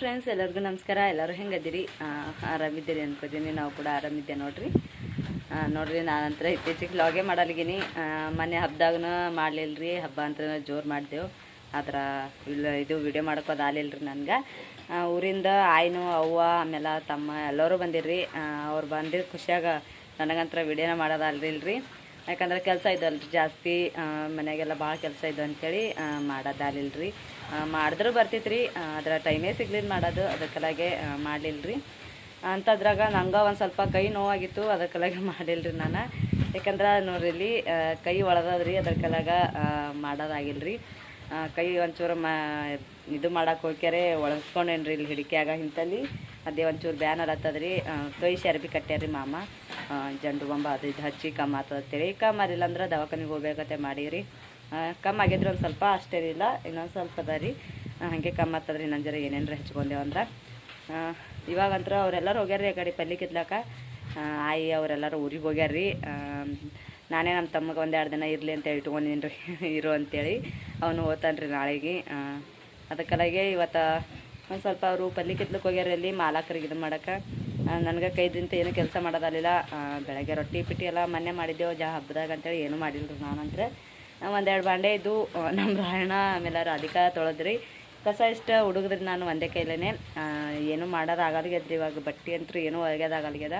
Friends ಎಲ್ಲರಿಗೂ ನಮಸ್ಕಾರ. ಎಲ್ಲರೂ ಹೆಂಗದಿರಿ ಆರಾಮಿದ್ದೀರಿ ಅನ್ಕೋತೀನಿ. ನಾವು ಕೂಡ ಆರಾಮಿದ್ದೆ ನೋಡ್ರಿ. ನೋಡ್ರಿ, ನಾನಂತರ ಇತ್ತೀಚೆಗೆ ಲಾಗೆ ಮಾಡಲ್ಗಿನಿ ಮನೆ ಹಬ್ಬದಾಗೂ ಮಾಡಲಿಲ್ಲ ರೀ ಹಬ್ಬ ಅಂತ ಜೋರು ಮಾಡಿದೆವು. ಆದ್ರೆ ಇಲ್ಲ, ಇದು ವಿಡಿಯೋ ಮಾಡೋಕೋದು ಆಲಿಲ್ಲ ರೀ ನನ್ಗೆ. ಊರಿಂದ ಆಯ್ನು, ಅವ್ವ ಆಮೇಲೆ ತಮ್ಮ ಎಲ್ಲರೂ ಬಂದಿರ್ರಿ. ಅವ್ರು ಬಂದಿದ್ದು ಖುಷಿಯಾಗ ನನಗಂತರ ವಿಡಿಯೋನ ಮಾಡೋದಲ್ರಿಲ್ಲ ರೀ ಯಾಕಂದ್ರೆ ಕೆಲಸ ಇದ್ದಲ್ರಿ ಜಾಸ್ತಿ ಮನೆಗೆಲ್ಲ ಭಾಳ ಕೆಲಸ ಇದ್ದು ಅಂತೇಳಿ ಮಾಡೋದಾಗಲಿಲ್ಲ ರೀ ಮಾಡಿದ್ರು ಬರ್ತಿತ್ತು ರೀ ಅದ್ರ ಟೈಮೇ ಸಿಗ್ಲಿಲ್ಲ ಮಾಡೋದು, ಅದಕ್ಕೆಲ್ಲಾಗೆ ಮಾಡಲಿಲ್ಲ ರೀ ಅಂಥದ್ರಾಗ ನಂಗೆ ಒಂದು ಸ್ವಲ್ಪ ಕೈ ನೋವಾಗಿತ್ತು, ಅದಕ್ಕೆಲ್ಲಾಗೆ ಮಾಡಿಲ್ಲ ರೀ ನಾನು. ಯಾಕಂದ್ರೆ ನೋಡ್ರಿ ಇಲ್ಲಿ ಕೈ ಒಳದದ್ರಿ ಅದ್ರ ಕಲಾಗ ಮಾಡೋದಾಗಿಲ್ಲ ರೀ ಕೈ ಒಂಚೂರು ಮ ಇದು ಮಾಡಕ್ಕೆ ಹೋಗ್ಯಾರೆ, ಒಳಸ್ಕೊಂಡೇನ್ರಿ ಇಲ್ಲಿ ಹಿಡಿಕ್ಯಾಗ ಇಂತಲ್ಲಿ ಅದೇ ಒಂಚೂರು ಬ್ಯಾನರ್ ಹತ್ತದ ರೀ ಕೈ ಶರ್ಬಿ ಕಟ್ಟ್ಯಾರಿ ಮಾಮ. ಜಂಡು ಬೊಂಬ ಅದು ಇದು ಹಚ್ಚಿ ಕಮ್ಮ ಆತದ ಅಂತೇಳಿ. ಕಮ್ಮ ಅರಿಲ್ಲ ಅಂದ್ರೆ ದವಾಖಾನಿಗೆ ಹೋಗ್ಬೇಕತ್ತೆ ಮಾಡೀರಿ ಕಮ್ಮಿ ಆಗಿದ್ರೆ ಒಂದು ಸ್ವಲ್ಪ ಅಷ್ಟೇ ಇಲ್ಲ, ಇನ್ನೊಂದು ಸ್ವಲ್ಪ ಅದ ರೀ. ಹಾಗೆ ಕಮ್ಮಿ ಆಗ್ತದ್ರಿ ಇನ್ನೊಂದು ಜರ ಏನೇನ್ರ ಹಚ್ಕೊಂಡೇವು ಅಂದ್ರೆ. ಇವಾಗಂತ್ರ ಅವರೆಲ್ಲರೂ ಹೋಗ್ಯಾರ್ರಿ ಆ ಕಡೆ ಪಲ್ಲಿ ಕಿತ್ಲಾಕ. ಆಯಿ ಅವರೆಲ್ಲರೂ ಊರಿಗೆ ಹೋಗ್ಯಾರ್ರಿ. ನಾನೇ ನಮ್ಮ ತಮ್ಮಗೆ ಒಂದೆರಡು ದಿನ ಇರಲಿ ಅಂತ ಇಟ್ಕೊಂಡಿನಿ ರೀ ಇರು ಅಂತೇಳಿ. ಅವನು ರೀ ನಾಳೆಗೆ. ಅದಕ್ಕಲಾಗೆ ಇವತ್ತು ಒಂದು ಸ್ವಲ್ಪ ಅವರು ಪಲ್ಲಿ ಕಿತ್ಲಕ್ಕೆ ಹೋಗ್ಯಾರ ಇಲ್ಲಿ ಮಾಲಾಕರಿಗೆ ಇದು ಮಾಡಕ್ಕೆ ನನಗೆ ಕೈದಿಂತ ಏನು ಕೆಲಸ ಮಾಡೋದಾಗಲಿಲ್ಲ. ಬೆಳಗ್ಗೆ ರೊಟ್ಟಿ ಪಿಟ್ಟಿ ಎಲ್ಲ ಮೊನ್ನೆ ಮಾಡಿದ್ದೆವು. ಜಾ ಹಬ್ಬದಾಗ ಅಂತೇಳಿ ಏನೂ ಮಾಡಿಲ್ಲ ರೀ ನಾನಂದ್ರೆ ಒಂದೆರಡು ಬಾಂಡೆ ಇದ್ದು ನಮ್ಮ ರಾಯಣ ಆಮೇಲೆ ರಾಧಿಕಾ ತೊಳೆದ್ರಿ. ಕಸ ಇಷ್ಟು ಹುಡುಗದ್ರಿ ನಾನು ಒಂದೇ ಕೈಲೇ ಏನೂ ಮಾಡೋದಾಗಲ್ಗ್ಯದ್ರಿ ಇವಾಗ. ಬಟ್ಟೆ ಅಂತೂ ಏನೂ ಒಗ್ಯೋದಾಗಲ್ಗ್ಯದ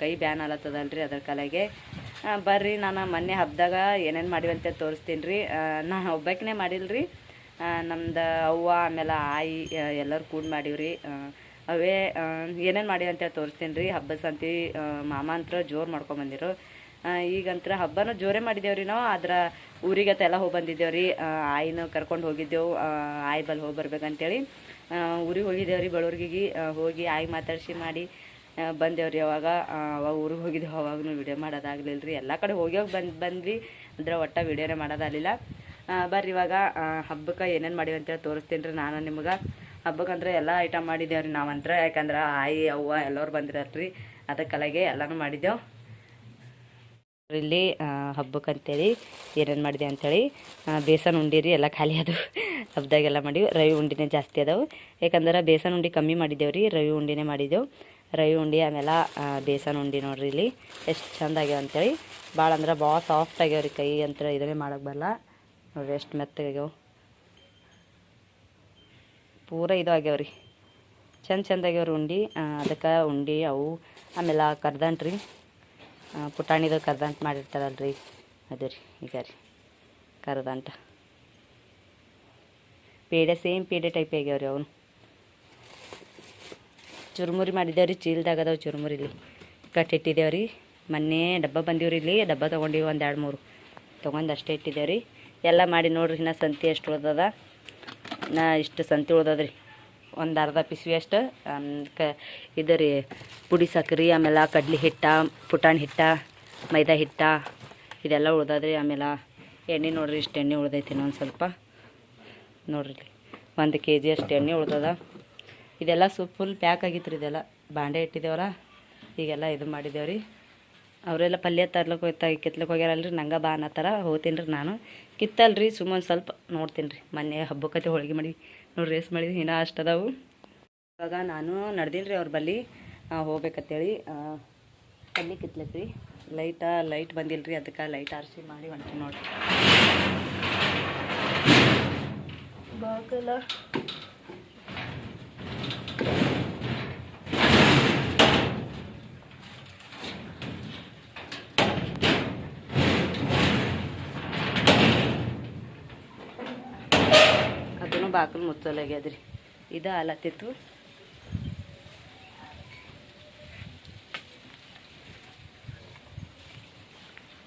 ಕೈ ಬ್ಯಾನ್ ಅಲತ್ತದಲ್ರಿ ಅದ್ರ ಕಲೆಗೆ. ಬರ್ರಿ ನಾನು ಮೊನ್ನೆ ಹಬ್ಬದಾಗ ಏನೇನು ಮಾಡಿವಂತೆ ತೋರಿಸ್ತೀನಿ ರೀ ನಾನು ಮಾಡಿಲ್ಲ ಮಾಡಿಲ್ರಿ. ನಮ್ದು ಅವ್ವ ಆಮೇಲೆ ಆಯಿ ಎಲ್ಲರೂ ಕೂಡ ಆ, ಅವೇ ಏನೇನು ಮಾಡಿ ಅಂತೇಳಿ ತೋರಿಸ್ತೀನಿ ರೀ. ಹಬ್ಬ ಸಂತಿ ಮಾಮ ಅಂತ್ರ ಜೋರು ಮಾಡ್ಕೊಂಬಂದಿರು ಈಗಂತ್ರ ಹಬ್ಬನೂ ಜೋರೇ ಮಾಡಿದ್ದೇವ್ರಿ ನಾವು. ಊರಿಗೆ ಎಲ್ಲ ಹೋಗಿ ಬಂದಿದ್ದೇವ್ರಿ. ಆಯಿನ ಕರ್ಕೊಂಡು ಹೋಗಿದ್ದೆವು. ಆಯಿ ಬಲ್ಲಿ ಹೋಗಿ ಬರ್ಬೇಕಂತೇಳಿ. ಊರಿಗೆ ಹೋಗಿದ್ದೇವ್ರಿ ಬಳೂರ್ಗಿಗೆ ಹೋಗಿ ಆಯಿ ಮಾತಾಡಿಸಿ ಮಾಡಿ ಬಂದೇವು ಬಂದೇವ್ರಿ ಅವಾಗ. ಅವಾಗ ಊರಿಗೆ ಹೋಗಿದ್ದೆವು ಅವಾಗೂ ವಿಡಿಯೋ ಮಾಡೋದಾಗ್ಲಿಲ್ಲ ರೀ ಎಲ್ಲ ಕಡೆ ಹೋಗಿ ಹೋಗಿ ಬಂದು ಬಂದ್ವಿ. ಅಂದ್ರೆ ಒಟ್ಟ ವಿಡಿಯೋನೇ ಮಾಡೋದಾಗಲಿಲ್ಲ ಬರ್ರಿ ಇವಾಗ ಹಬ್ಬಕ್ಕೆ ಏನೇನು ಮಾಡಿವಿ ಅಂತೇಳಿ ತೋರಿಸ್ತೀನಿ ರೀ ನಾನು ನಿಮ್ಗೆ. ಹಬ್ಬಕ್ಕಂದ್ರೆ ಎಲ್ಲ ಐಟಮ್ ಮಾಡಿದ್ದೇವ್ರಿ ನಾವಂದ್ರೆ ಯಾಕಂದ್ರೆ ಆಯಿ, ಅವ್ವ ಎಲ್ಲರೂ ಬಂದಿರಲ್ರಿ ಅದಕ್ಕಲಾಗೆ ಎಲ್ಲನೂ ಮಾಡಿದ್ದೆವು ಇಲ್ಲಿ ಹಬ್ಬಕ್ಕೆ ಅಂತೇಳಿ ಏನೇನು ಮಾಡಿದೆ ಅಂಥೇಳಿ ಬೇಸನ್ ಉಂಡಿ ರೀ ಎಲ್ಲ ಖಾಲಿ ಅದು ಹಬ್ಬದಾಗೆಲ್ಲ ಮಾಡಿವಿ. ರವಿ ಉಂಡಿನೇ ಜಾಸ್ತಿ ಅದಾವೆ. ಯಾಕಂದ್ರೆ ಬೇಸನ್ ಉಂಡಿ ಕಮ್ಮಿ ಮಾಡಿದ್ದೇವೆ ರೀ, ರವಿ ಉಂಡಿನೇ ಮಾಡಿದ್ದೆವು ರವಿ ಉಂಡಿ ಆಮೇಲೆ ಬೇಸನ್ ಉಂಡಿ ನೋಡ್ರಿ ಇಲ್ಲಿ. ಎಷ್ಟು ಚಂದ ಆಗ್ಯಾವ ಅಂತೇಳಿ. ಭಾಳ ಅಂದ್ರೆ ಭಾಳ ಸಾಫ್ಟ್ ಆಗ್ಯಾವ ರೀ ಕೈ ಅಂತ ಇದನ್ನೇ ಮಾಡೋಕ್ಕೆ ಬರಲ್ಲ ನೋಡ್ರಿ, ಎಷ್ಟು ಮೆತ್ತಗಾಗ್ಯಾವ. ಪೂರ ಇದು ಆಗ್ಯಾವ ರೀ. ಚಂದ ಚಂದ ಆಗ್ಯಾವ ರೀ ಉಂಡಿ. ಅದಕ್ಕೆ ಉಂಡಿ, ಅವು, ಆಮೇಲೆ ಕರ್ದಂಟ್ರಿ ಪುಟಾಣಿದು ಕರ್ದಂಟು ಮಾಡಿರ್ತಾರಲ್ರಿ. ಅದು ರೀ, ಈಗ ರೀ, ಕರ್ದಂಟ. ಪೇಡೆ, ಸೇಮ್ ಪೇಡೆ ಟೈಪ್ ಆಗ್ಯಾವ್ರಿ ಅವನು. ಚುರುಮುರಿ ಮಾಡಿದ್ದೇವೆ ರೀ ಚೀಲ್ದಾಗದವು ಅದಾವ ಚುರುಮುರಿ ಇಲ್ಲಿ. ಕಟ್ಟಿಟ್ಟಿದ್ದೇವೆ ರೀ. ಮೊನ್ನೆ ಡಬ್ಬ ಬಂದೀವ್ರಿ ಇಲ್ಲಿ. ಡಬ್ಬ ತೊಗೊಂಡಿವಿ ಒಂದು ಎರಡು ಮೂರು. ತೊಗೊಂಡು ಅಷ್ಟೇ ಇಟ್ಟಿದ್ದೇವೆ ರೀ. ಎಲ್ಲ ಮಾಡಿ ನೋಡ್ರಿ, ಇನ್ನು ಸಂತಿ ಎಷ್ಟು ಉಳ್ದದ. ನಾ ಇಷ್ಟು ಸಂತಿ ಉಳ್ದದ್ರಿ. ಒಂದು ಅರ್ಧ ಪಿಸ್ವಿ ಅಷ್ಟು. ಕ, ಇದು ರೀ, ಪುಡಿ ಸಕ್ರೆ, ಆಮೇಲೆ ಕಡ್ಲಿ ಹಿಟ್ಟ, ಪುಟಾಣಿ ಹಿಟ್ಟ, ಮೈದಾ ಹಿಟ್ಟ, ಇದೆಲ್ಲ ಉಳ್ದದ್ರಿ. ಆಮೇಲೆ ಎಣ್ಣೆ ನೋಡ್ರಿ, ಇಷ್ಟು ಎಣ್ಣೆ ಉಳ್ದೈತಿ ಇನ್ನೊಂದು ಸ್ವಲ್ಪ. ನೋಡ್ರಿ, ಒಂದು ಕೆ ಜಿ ಅಷ್ಟು ಎಣ್ಣೆ ಉಳ್ದದ. ಇದೆಲ್ಲ ಸೂಪ್ ಫುಲ್ ಪ್ಯಾಕ್ ಆಗಿತ್ತು ರೀ ಇದೆಲ್ಲ. ಬಾಂಡೆ ಇಟ್ಟಿದ್ದೇವಲ್ಲ ಈಗೆಲ್ಲ ಇದು ಮಾಡಿದ್ದೇವೆ ರೀ ಅವರೆಲ್ಲ ಪಲ್ಯ ತರ್ಲಕ್ಕೆ ಹೋಗ್ತಾ ಕಿತ್ಲಕ್ಕೆ ಹೋಗ್ಯಾರಲ್ರಿ, ನಂಗೆ ಬಾ ಅನ್ನತ್ತಾರ ಹೋಗ್ತೀನಿ ರೀ ನಾನು. ಕಿತ್ತಲ್ರಿ ಸುಮ್ಮನೆ ಸ್ವಲ್ಪ ನೋಡ್ತೀನಿ ರೀ. ಮೊನ್ನೆ ಹಬ್ಬಕ್ಕೆ ಹೋಳಿಗೆ ಮಾಡಿ, ನೋಡಿ ರೇಸ್ ಮಾಡಿದ್ವಿ, ಇನ್ನೂ ಅಷ್ಟು ಅದಾವು. ಇವಾಗ ನಾನು ನಡ್ದೀನಿ ರೀ ಅವ್ರ ಬಲ್ಲಿ ಹೋಗ್ಬೇಕಂತೇಳಿ ಪಲ್ಯ ಕಿತ್ಲಕ್ಕೆ ರೀ. ಲೈಟ ಲೈಟ್ ಬಂದಿಲ್ಲ ರೀ ಅದಕ್ಕೆ ಲೈಟ್ ಆರಿಸಿ ಮಾಡಿ ಹೊಂಟಿ ನೋಡಿರಿ. ಬಾಗಲ. ಬಾಕಲು ಮುಚ್ಚಲಾಗ್ಯದ್ರಿ. ಇದು ಆಲತ್ತಿತ್ತು.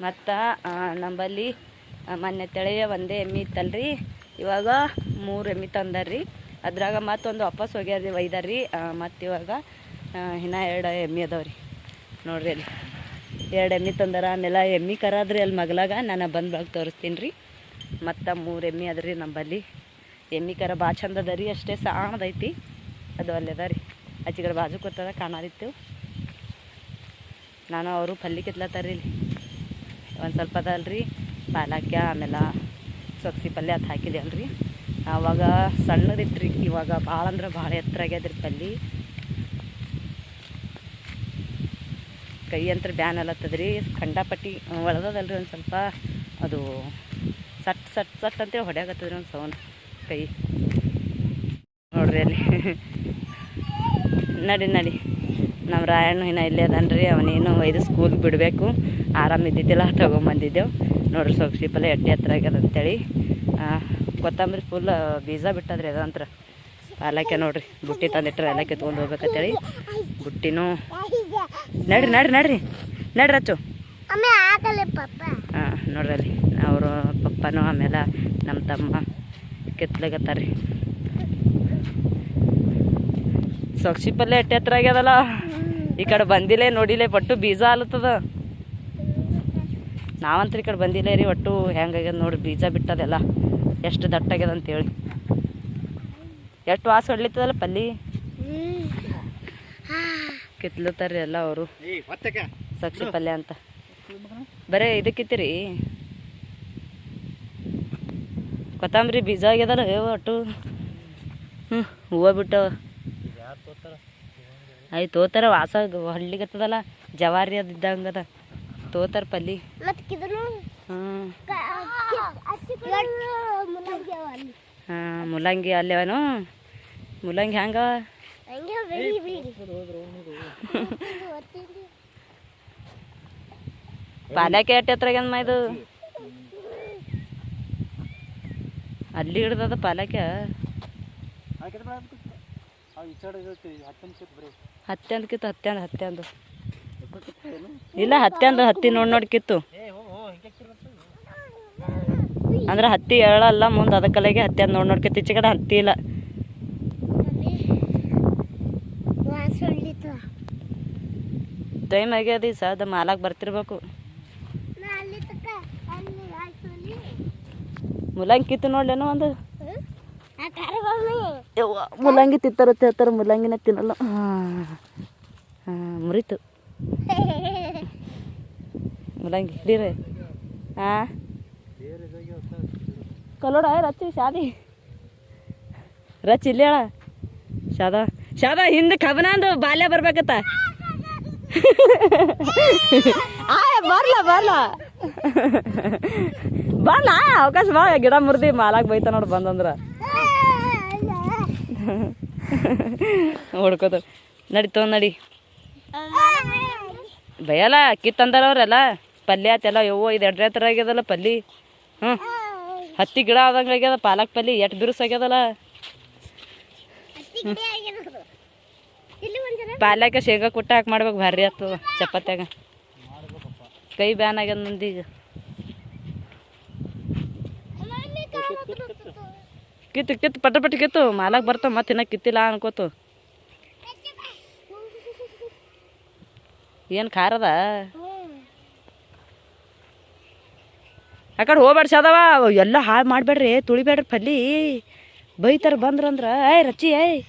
ಮತ್ತು ನಂಬಲ್ಲಿ ಮೊನ್ನೆ ತೆಳೆಯ ಒಂದೇ ಎಮ್ಮೆ ಇತ್ತಲ್ರಿ. ಇವಾಗ ಮೂರು ಎಮ್ಮೆ ತಂದಾರ್ರಿ. ಅದ್ರಾಗ ಮತ್ತೊಂದು ವಾಪಸ್ ಹೋಗ್ಯಾರ್ರಿ ಒಯ್ದಾರ್ರಿ. ಮತ್ತು ಇವಾಗ ಇನ್ನೂ ಎರಡು ಎಮ್ಮೆ ಅದಾವ್ರಿ. ನೋಡ್ರಿ ಅಲ್ಲಿ. ಎರಡು ಎಮ್ಮೆ ತಂದಾರ, ಆಮೇಲೆ ಎಮ್ಮೆ ಕರಾದ್ರಿ ಅಲ್ಲಿ ಮಗ್ಲಾಗ. ನಾನು ಬಂದು ತೋರಿಸ್ತೀನಿ ರೀ ಮತ್ತು ಮೂರು ಎಮ್ಮೆ ಅದ್ರಿ ನಂಬಲ್ಲಿ. ಎಮ್ಮೆ ಕರ ಭಾಳ ಚಂದ ಅದ ರೀ ಅಷ್ಟೇ ಸಾಣದೈತಿ ಅದು ಅಲ್ಲೇ ಅದ ರೀ. ಆಚೆ ಬಾಜು ಕೂತದ ಕಾಣಾರಿತ್ತು ನಾನು ಅವರು ಪಲ್ಲಿ ಕಿತ್ಲತ್ತಾರ ಇಲ್ಲಿ. ಒಂದು ಸ್ವಲ್ಪ ಅದಲ್ರಿ ಪಾಲಕ್ಯ, ಆಮೇಲೆ ಸೊಪ್ಸಿ ಪಲ್ಯ ಅದು ಹಾಕಿದೆ ಅಲ್ರಿ. ಆವಾಗ ರೀ ಇವಾಗ ಭಾಳ ಅಂದ್ರೆ ಭಾಳ ಎತ್ತರ ಆಗ್ಯದ್ರಿ ಪಲ್ಲಿ. ಕೈ ಅಂತ ಬ್ಯಾನ್ ಅಲ್ಲತ್ತದ್ರಿ ಖಂಡಾಪಟ್ಟಿ ಒಳದದಲ್ರಿ ಒಂದು ಸ್ವಲ್ಪ. ಅದು ಸಟ್ ಸಟ್ ಸಟ್ ಅಂತೇಳಿ ಹೊಡ್ಯಾಗತ್ತದ್ರಿ ಒಂದು ಸೌಂಡ್. ಕೈ. ನೋಡ್ರಿ ಅಲ್ಲಿ. ನಡಿ ನಡಿ. ನಮ್ಮ ರಾಯಣ್ಣ ಇನ್ನ ಇಲ್ಲೇ ಅದನ್ರಿ. ಅವನೇನು ಒಯ್ದು ಸ್ಕೂಲ್ಗೆ ಬಿಡಬೇಕು. ಆರಾಮಿದ್ದಿದ್ದಿಲ್ಲ ತೊಗೊಂಬಂದಿದ್ದೆವು. ನೋಡ್ರಿ ಸ್ವಲ್ಪ ಪಲ್ಯ ಎಟ್ಟಿ ಹತ್ರ ಆಗ್ಯದ ಅಂತೇಳಿ. ಕೊತ್ತಂಬರಿ ಫುಲ್ ಬೀಜ ಬಿಟ್ಟದ್ರಿ ಅದಂತ್ರ. ಪಾಲಕ್ಕೆ ನೋಡ್ರಿ. ಬುಟ್ಟಿ ತಂದಿಟ್ರೆ ಎಲ್ಲ ಕಿತ್ಕೊಂಡು ಹೋಗ್ಬೇಕಂತೇಳಿ. ಬುಟ್ಟಿನೂ. ನಡ್ರಿ ನಡ್ರಿ ನಡ್ರಿ. ನಡ್ರಿ ಅಚ್ಚು. ಹಾಂ ನೋಡ್ರಿ ಅಲ್ಲಿ. ಅವರು ಪಪ್ಪನೂ ಆಮೇಲೆ ನಮ್ಮ ತಮ್ಮ. ಕಿತ್ಲಾಗತ್ತಾರ್ರಿ ಸೊಕ್ಷಿ ಪಲ್ಯ ಎಟ್ಟೆ ಹತ್ರ ಆಗ್ಯದಲ್ಲ ಈ ಕಡೆ ಬಂದಿಲ್ಲೇ ನೋಡಿಲ್ಲ ಒಟ್ಟು ಬೀಜ ಆಲತ್ತದ. ನಾವಂತ್ರ ಈ ಕಡೆ ಬಂದಿಲ್ಲ ರೀ ಒಟ್ಟು ಹೆಂಗಾಗ್ಯದ ನೋಡಿ ಬೀಜ ಬಿಟ್ಟದೆಲ್ಲ ಎಷ್ಟು ದಟ್ಟಾಗ್ಯದ ಅಂತೇಳಿ. ಎಷ್ಟು ವಾಸ ಹೊಡ್ಲಿತ್ತದಲ್ಲ ಪಲ್ಲಿ? ಕಿತ್ಲತ್ತಾರ್ರಿ ಎಲ್ಲ ಅವರು. ಸಕ್ಷಿ ಪಲ್ಯ ಅಂತ. ಬರೇ ಇದಕ್ಕಿತ್ತೀರಿ? ಕೊತ್ತಂಬರಿ ಬೀಜ ಆಗ್ಯದಲ್ಲ ಒಟ್ಟು. ಹ್ಞೂ ಹೂವು ಬಿಟ್ಟವ ಆಯ್ತು ತೋತಾರ ವಾಸ ಹಳ್ಳಿಗತ್ತದಲ್ಲ ಜವಾರಿ ಅದು ಇದ್ದಂಗದ. ತೋತಾರ ಪಲ್ಲಿ. ಹಾಂ ಮುಲ್ಲಂಗಿ ಅಲ್ಲೇವನು? ಮುಲ್ಲಂಗಿ ಹ್ಯಾಂಗ ಪಾಲ್ಯಕ್ಕೆ ಎಟ್ಟು ಎತ್ತರಾಗ್ಯದ ಮಾ ಇದು. ಅಲ್ಲಿ ಹಿಡ್ದದ ಪಾಲಕ? ಹತ್ತೆಂದು ಕಿತ್ತು ಹತ್ತಂದು ಹತ್ತೆಂದು ಇಲ್ಲ ಹತ್ತಂದು ಹತ್ತಿ ನೋಡಿ ನೋಡಿ ಕಿತ್ತು. ಅಂದ್ರೆ ಹತ್ತಿ ಹೇಳಲ್ಲ ಮುಂದೆ ಅದಕ್ಕಲೆಗೆ ಹತ್ತೆಂದು ನೋಡಿ ನೋಡಿ ಕಿತ್ತು. ಈಚೆ ಕಡೆ ಹತ್ತಿ ಇಲ್ಲ. ಟೈಮ್ ಆಗ್ಯದ ಈ ಸದ ಮಾಲಾಕ್ ಬರ್ತಿರ್ಬೇಕು ನಾ ಅಲ್ಲಿ ತಕ ಅಲ್ಲಿ ವಾಸಲಿ ಮುಲ್ಲಂಗಿ ಕಿತ್ತು ನೋಡ್ಲೇನೋ ಒಂದು? ಮುಲ್ಲಂಗಿ ತಿತ್ತಾರ ತಿಂತಾರ ಮುಲ್ಲಂಗಿನ ತಿನ್ನಲ್ಲ. ಹಾಂ ಹಾಂ ಮುರಿತು. ಮುಲ್ಲಂಗಿ ಹಿಡೀರಿ. ಹಾಂ? ಕಲೋಡ ರಚ್ಚಿ ಶಾದಿ. ರಚಿ ಇಲ್ಲೇಳ? ಶಾದ ಶಾದ ಹಿಂದೆ ಕಬನಂದು ಬಾಲ್ಯ ಬರ್ಬೇಕತ್ತ. ಆಯ ಬರ್ಲ ಬರ್ಲ. ಬರ್ಲ ಅವಕಾಶ ಬಾ ಗಿಡ ಮುರಿದಿ ಮಾಲಾಕ್ ಬೈತ ನೋಡ್ ಬಂದಂದ್ರ. ಹೊಡ್ಕೋತ ನಡಿ ತೊಗೊಂಡ್ ನಡಿ. ಭಯಲ್ಲ ಕಿತ್ತಂದಾರ ಅವ್ರಲ್ಲ. ಪಲ್ಯ ಆತೆಲ್ಲ ಯವ್ವ ಇದು ಎಡ್ರೆ ಥರ ಆಗ್ಯದಲ್ಲ ಪಲ್ಲಿ. ಹ್ಞೂ ಹತ್ತಿ ಗಿಡ ಆದಂಗೆ ಆಗ್ಯದ ಪಾಲಕ್ ಪಲ್ಲಿ ಎಷ್ಟು ಬಿರುಸು ಆಗ್ಯದಲ್ಲ. ಪಾಲ್ಯಕ್ಕೆ ಶೇಂಗಾ ಕುಟ್ಟ ಹಾಕಿ ಮಾಡ್ಬೇಕು ಭಾರಿ ಆಯ್ತು ಚಪಾತ್ಯಾಗ ಕೈ ಬ್ಯಾನ್ ಆಗ್ಯದ ಮಂದಿಗೆ ಕಿತ್ತು ಕಿತ್ತು, ಪಟ ಪಟ್ಟಿ ಕಿತ್ತು. ಮಾಲಾಕ್ ಬರ್ತಾವ, ಮತ್ತೆ ಇನ್ನ ಕಿತ್ತಿಲ್ಲ ಅನ್ಕೋತು. ಏನು ಖಾರದ? ಆ ಕಡೆ ಎಲ್ಲ ಹಾಳು ಮಾಡಬೇಡ್ರಿ, ತುಳಿಬೇಡ್ರಿ ಪಲ್ಲಿ. ಬೈತಾರ ಬಂದ್ರಂದ್ರ, ಏಯ್ ರಚಿ ಏಯ್.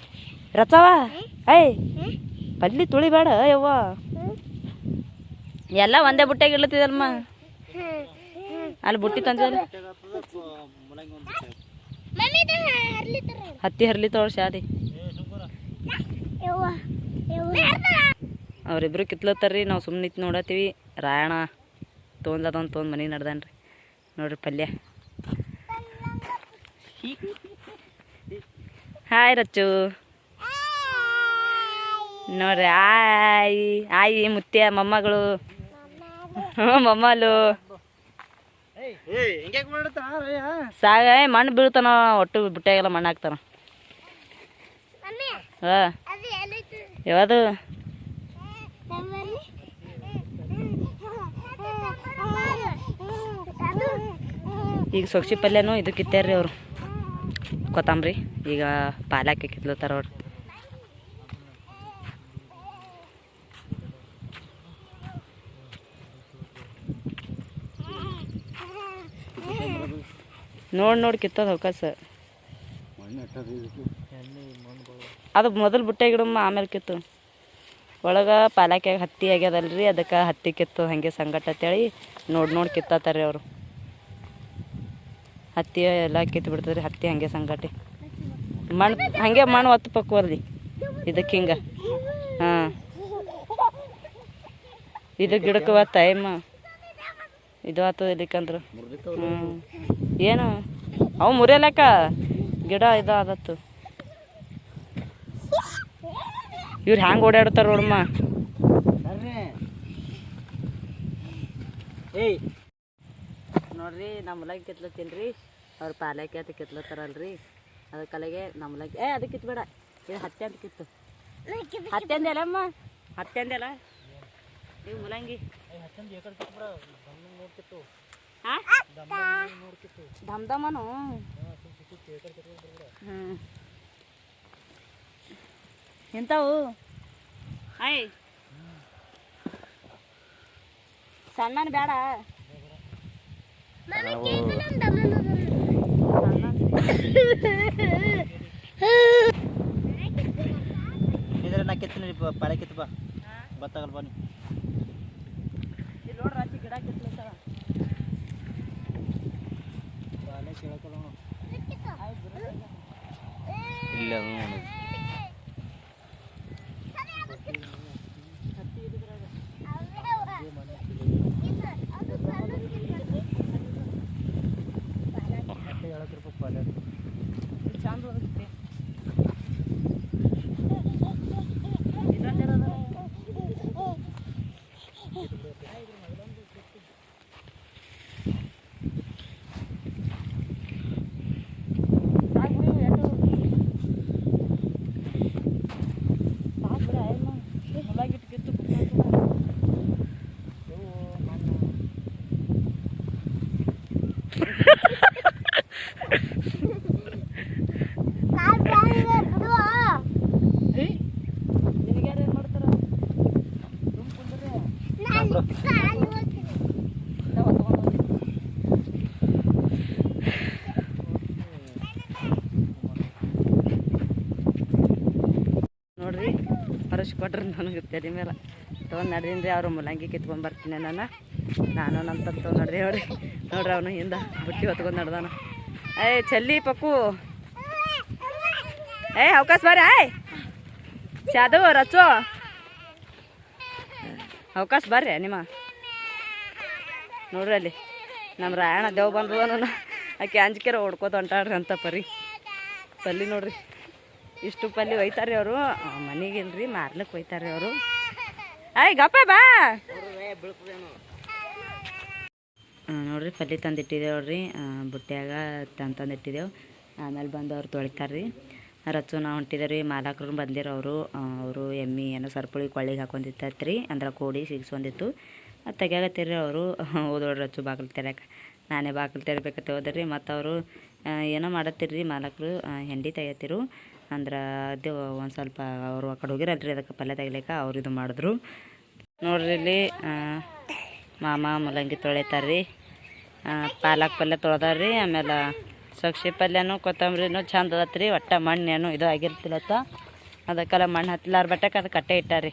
ರಚವ ಏಯ್. ಪಲ್ಲಿ ತುಳಿಬೇಡ, ಯವ್ವ. ಎಲ್ಲ ಒಂದೇ ಬುಟ್ಟಿಯಾಗಿ ಇಡ್ಲತ್ತಿದಲ್ಮ ಅಲ್ಲಿ ಬುಟ್ಟಿ ತಂದಿಲ್ಲ ಹತ್ತಿ ಹರ್ಲಿ ತೋಳ್ ಶಾದಿ ಅವ್ರಿಬ್ರು ಕಿತ್ಲತ್ತಾರ್ರಿ ನಾವು ಸುಮ್ಮನೆ ನಿಂತು ನೋಡತ್ತೀವಿ. ರಾಯಣ ತೊಗೊಂದದೊಂದು ತೊಗೊಂಡು ಮನೆ ನಡ್ದಾನ್ರಿ. ನೋಡ್ರಿ ಪಲ್ಯ. ಹಾಯ್ ರಚ್ಚು. ನೋಡ್ರಿ ಆಯ್ ಆಯಿ ಮುತ್ಯ ಮೊಮ್ಮಗಳು. ಹ್ಞೂ ಮೊಮ್ಮಲು. ಸಾಗ ಏ, ಮಣ್ಣು ಬೀಳ್ತಾನ ಒಟ್ಟು ಬಿಟ್ಟಾಗೆಲ್ಲ ಮಣ್ಣು ಹಾಕ್ತಾನ. ಮಮ್ಮಿ ಹಾಂ. ಅದು ಎಲ್ಲೈತು ಯಾವುದು? ಈಗ ಸೊಗ್ಸಿ ಪಲ್ಯನೂ ಇದು ಕಿತ್ತಾರ್ರಿ ಅವರು. ಕೊತ್ತಂಬರಿ ಈಗ ಪಾಲಾಕಿ ಕಿತ್ಲತ್ತಾರ ಅವ್ರು ನೋಡಿ ನೋಡಿ ಕಿತ್ತದ ಅವಕಾಶ ಅದು ಮೊದಲು ಬುಟ್ಟೆ ಗಿಡಮ್ಮ ಆಮೇಲೆ ಕಿತ್ತು. ಒಳಗೆ ಪಾಲಕ್ಯಾಗ ಹತ್ತಿ ಆಗ್ಯದಲ್ರಿ ಅದಕ್ಕೆ ಹತ್ತಿ ಕಿತ್ತು ಹಾಗೆ ಸಂಗಟ ಅಂತೇಳಿ ನೋಡಿ ನೋಡಿ ಕಿತ್ತಾತಾರ್ರಿ ಅವರು. ಹತ್ತಿ ಎಲ್ಲ ಕಿತ್ತು ಬಿಡ್ತದ್ರಿ ಹತ್ತಿ ಹಂಗೆ ಸಂಗಟಿ ಮಣ್ಣು ಹಾಗೆ ಮಣ್ಣು ಒತ್ತು ಪಕ್ವರ್ಲಿ ಇದಕ್ಕೆ ಹಿಂಗೆ. ಹಾಂ. ಇದು ಗಿಡಕ್ಕೆ ಟೈಮ್ ಇದು ಆತು ಇಲ್ಲಿಕಂದ್ರೆ. ಹ್ಞೂ ಏನು? ಅವು ಮುರಿಯಲಕ್ಕ? ಗಿಡ ಇದು ಆದತ್ತು. ಇವ್ರು ಹ್ಯಾಂಗೆ ಓಡಾಡ್ತಾರ ನೋಡಮ್ಮ. ಏಯ್. ನೋಡ್ರಿ ನಮ್ಮ ಹೊಲಗೆ ಕಿತ್ಲತ್ತೀನಿ ರೀ ಅವ್ರು ಪಾಲಕ್ಕೆ ಅಂತ ಕಿತ್ಲತ್ತಾರಲ್ರಿ. ಅದ್ರ ಕಲೆಗೆ ನಮ್ಮ ಹೊಲಗೆ ಏ ಅದಕ್ಕೆ ಕಿತ್ಬೇಡ. ಇದು ಹತ್ತೆ ಅಂತ ಕಿತ್ತು. ಹತ್ತೆ ಅಂದೆಲ್ಲ ಅಮ್ಮ ಹತ್ತೆ ಅಂದೆಲ್ಲ ನೀವು ಮುಲಂಗಿ. ದಮ್ ದಮನು ಹ್ಞೂ ಎಂಥವು ಸಣ್ಣನ ಬೇಡ. ಇದ್ರೆ ನಾ ಕೆತ್ತನಿ ಪಾಳೆ ಕಿತ್ತು ಬಾ. ಬನ್ನಿ ಇಲ್ಲಿ ನೋಡ್ರಿ ಆಚೆ ಗಿಡ ಕಿತ್ಲತ್ತಾರ ಪಾಳೆ ಕೇಳಕ್ಕಲ್ಲ ಇಲ್ಲ ಮತ್ತೆ ಹೇಳಕ್ಕೆ ರೂಪಾಯಿ ಪಾಳೆ ಇದು ಚಂದ ಹೋಗುತ್ತೆ ಇನ್ನೊಂದಿರೋದ ನಿನಗ್ಯಾರು ಏನು ಮಾಡ್ತಾರ ಸುಮ್ ಕುಂದ್ರಿ ನಾವು ಹೊತ್ಕೊಂಡ್ ಹೋಗ್ತೀವಿ. ನೋಡ್ರಿ ಹರಶ್ ಕೊಟ್ರಿ ನನಗೆ ತಲೆ ಮೇಲೆ. ತೊಗೊಂಡು ನಡ್ದೀನಿ ರೀ ಅವರು ಮುಲಂಗಿ ಕಿತ್ಕೊಂಡು ಬರ್ತೀನಿ ನಾನು. ನಾನು ನಮ್ಮ ತೊಗೊಂಡು ನೋಡ್ರಿ ನೋಡ್ರಿ ಅವನು ಹಿಂದೆ ಬುಟ್ಟಿ ಹೊತ್ಕೊಂಡು ನಡ್ದಾನ. ಏಯ್, ಚಲ್ಲಿ ಪಕ್ಕು. ಏಯ್, ಅವಕಾಶ ಬರ್ರಿ ಆಯ್ ಶಾದು ರಚು ಅವಕಾಶ ಬರ್ರಿ ನಿಮ್ಮ. ನೋಡ್ರಿ ಅಲ್ಲಿ. ನಮ್ಮ ರಾಯಣ ದೇವ್ ಬಂದದ ಆಕೆ ಅಂಜಿಕೆರ ಹೊಡ್ಕೋತ ಹೊಂಟಾಡ್ರಿ ಅಂತ ಪರಿ. ಪಲ್ಲಿ ನೋಡ್ರಿ. ಇಷ್ಟು ಪಲ್ಲಿ ಒಯ್ತಾರೆ ಅವರು. ಮನೆಗಿಲ್ರಿ ಮಾರ್ಲಕ್ಕೆ ಒಯ್ತಾರೆ ಅವರು. ಆಯ್ ಗಪ್ಪ ಬಾ. ನೋಡ್ರಿ, ಪಲ್ಲಿ ತಂದಿಟ್ಟಿದ್ದೇವೆ ನೋಡ್ರಿ. ಬುಟ್ಟಿಯಾಗ ತಂದು ತಂದಿಟ್ಟಿದ್ದೇವೆ ಆಮೇಲೆ ಬಂದು ಅವ್ರು ತೊಳಿತಾರೆ ರೀ ರಚು ನಾವು ಹೊಂಟಿದ್ದೇವೆ ರೀ ಮಾಲಕರು ಬಂದಿರೋ ಅವರು. ಅವರು ಎಮ್ಮಿ ಏನೋ ಸರ್ಪುಳಿ ಕೊಳ್ಳಿಗೆ ಹಾಕೊಂಡಿತ್ತ ರೀ ಅಂದ್ರೆ ಕೋಡಿ ಸಿಗಿಸ್ಕೊಂಡಿತ್ತು. ಅದು ತೆಗಿಯಾಗತ್ತೀರಿ ಅವರು. ಓದೋಡ್ರಿ ರಚು ಬಾಗಿಲು ತೆರೆಯಕ್ಕೆ ನಾನೇ ಬಾಗಿಲು ತೆರಬೇಕತ್ತೆ ಹೋದ್ರಿ. ಮತ್ತು ಅವರು ಏನೋ ಮಾಡತ್ತೀರಿ ಮಾಲಕರು. ಹೆಂಡಿ ತೆಗಿಯತ್ತಿರು ಅಂದ್ರೆ ಅದು ಒಂದು ಸ್ವಲ್ಪ ಅವರು ಆ ಕಡೆ ಹೋಗಿರಲ್ರಿ ಅದಕ್ಕೆ ಪಲ್ಯ ತೆಗಿಲಿಕ್ಕೆ ಅವ್ರು ಇದು ಮಾಡಿದ್ರು. ನೋಡ್ರಿ ಇಲ್ಲಿ ಮಾಮ ಮೂಲಂಗಿ ತೊಳಿತಾರ್ರಿ. ಪಾಲಕ್ ಪಲ್ಯ ತೊಳ್ದಾರ್ರಿ ಆಮೇಲೆ ಸೊಕ್ಷಿ ಪಲ್ಯನೂ ಕೊತ್ತಂಬರಿನೂ ಚಂದ ಅದತ್ರಿ ಒಟ್ಟ ಮಣ್ಣೇನು ಇದು ಆಗಿರ್ತಿಲ್ಲತ್ತ. ಅದಕ್ಕೆಲ್ಲ ಮಣ್ಣು ಹತ್ತಿಲಾರ ಬಟ್ಟಕ್ಕೆ ಅದು ಕಟ್ಟೆ ಇಟ್ಟಾರಿ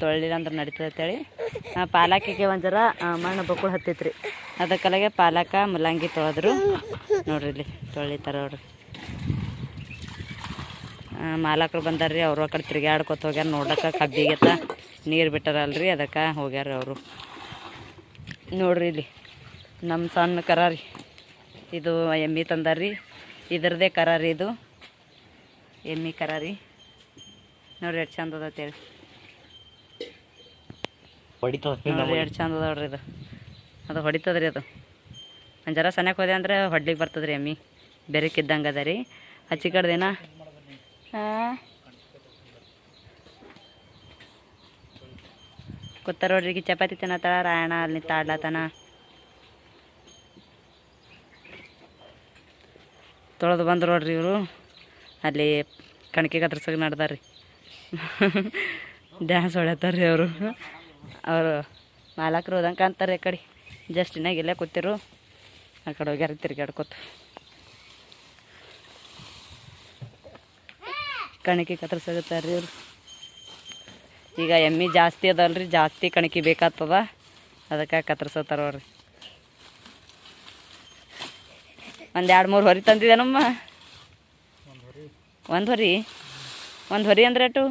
ತೊಳಿಲ್ಲ ಅಂದ್ರೆ ಆ, ಪಾಲಕಿಗೆ ಒಂಥರ ಮಣ್ಣು ಬಕ್ಕುಳು ಹತ್ತಿತ್ರಿ. ಅದಕ್ಕೆಲ್ಲಗೆ ಪಾಲಕ ಮೂಲಂಗಿ ತೊಳೆದ್ರು. ನೋಡ್ರಿ ಇಲ್ಲಿ ತೊಳಿತಾರೆ ಆ, ಮಾಲಕರು ಬಂದಾರ್ರಿ ಅವರು ಆ ಕಡೆ ತಿರ್ಗಾಡ್ಕೊತ ಹೋಗ್ಯಾರ. ನೋಡಕ್ಕೆ ಕಬ್ಬಿಗೆತ್ತ ನೀರು ಬಿಟ್ಟಾರಲ್ರಿ ಅದಕ್ಕೆ ಹೋಗ್ಯಾರ ಅವರು. ನೋಡ್ರಿ ಇಲ್ಲಿ ನಮ್ಮ ಸಣ್ಣ ಕರಾರಿ ರೀ. ಇದು ಎಮ್ಮಿ ತಂದಾರ್ರಿ. ಇದ್ರದ್ದೇ ಕರಾರಿ ರೀ ಇದು. ಎಮ್ಮಿ ಕರಾರಿ ರೀ. ನೋಡ್ರಿ ಎಷ್ಟು ಚಂದ ಅದ ಹೇಳಿ ನೋಡ್ರಿ ಎಷ್ಟು ಚಂದ ನೋಡ್ರಿ ಇದು. ಅದು ಹೊಡಿತದ್ರಿ ಅದು. ಒಂದು ಜರ ಸನ್ಯಾಕ ಹೋದೆ ಅಂದ್ರೆ ಹೊಡ್ಲಿಕ್ಕೆ ಬರ್ತದ್ರಿ ಎಮ್ಮಿ. ಬೆರಕಿದ್ದಂಗೆ ಅದ ರೀ. ಹಚ್ಚಿ ಕಡ್ದೇನ ಹಾಂ. ಕೂತಾರ ಚಪಾತಿ ತಿನ್ನತ್ತಾಳ ರಾಯಣ ಅಲ್ಲಿ ತಾಡ್ಲತನ ತೊಳೆದು ಬಂದ್ರು ನೋಡ್ರಿ ಇವರು. ಅಲ್ಲಿ ಕಣಕಿ ಕತ್ರಸಾಗ ನಡ್ದಾರ್ರಿ. ಡ್ಯಾನ್ಸ್ ಹೊಡ್ಯತ್ತಾರ್ರಿ ಅವರು. ಅವರು ಮಾಲಕರು ಹೋದಂಗೆ ಅಂತಾರೆ ಈ ಕಡೆ. ಜಸ್ಟ್ ಇನ್ನಾಗ ಇಲ್ಲೇ ಕೂತಿರು. ಆ ಕಡೆ ಹೋಗ್ಯಾರ ತಿರ್ಗಾಡ್ಕೊತ ಕಣಕಿ ಕತ್ರಸಾಗತ್ತಾರ್ರಿ ಇವರು. ಈಗ ಎಮ್ಮೆ ಜಾಸ್ತಿ ಅದಲ್ರಿ, ಜಾಸ್ತಿ ಕಣಕಿ ಬೇಕಾಗ್ತದ. ಅದಕ್ಕೆ ಕತ್ತರ್ಸತ್ತಾರ ಅವ್ರಿ. ಒಂದು ಎರಡು ಮೂರು ಹೊರಿ ತಂದಿದ್ದೇನಮ್ಮ ಒಂದು ಹೊರಿ? ಒಂದು ಹೊರಿ ಅಂದ್ರೆ ಅಟು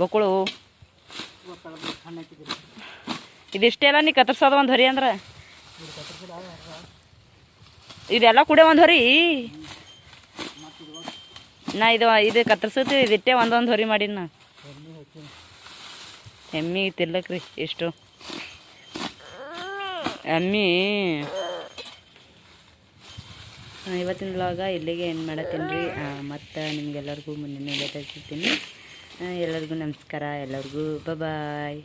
ಬೊಕ್ಕಳು? ಇದಿಷ್ಟೇ ಅಲ್ಲ ನೀ ಕತ್ತರ್ಸೋದು ಒಂದು ಹೊರಿ ಅಂದ್ರೆ? ಇದೆಲ್ಲ ಕೂಡ ಒಂದು ಹೊರಿ? ನಾ ಇದು ಇದು ಕತ್ತರಿಸುತ್ತೆ ಇದಿಟ್ಟೆ ಒಂದೊಂದು ಹೊರಿ ಮಾಡೀನಿ ನಾ. ಎಮ್ಮಿ ತಿಲ್ಲಕ್ರಿ ಎಷ್ಟು ಎಮ್ಮಿ. ಇವತ್ತಿನ ಬ್ಲಾಗ ಇಲ್ಲಿಗೆ ಏನು ಮಾಡತ್ತೀನಿ ರೀ. ಮತ್ತು ನಿಮಗೆಲ್ಲರಿಗೂ ಮುಂದಿನ ಸಿಗ್ತೀನಿ ಎಲ್ಲರಿಗೂ ನಮಸ್ಕಾರ, ಎಲ್ಲರಿಗೂ ಬಾಯ್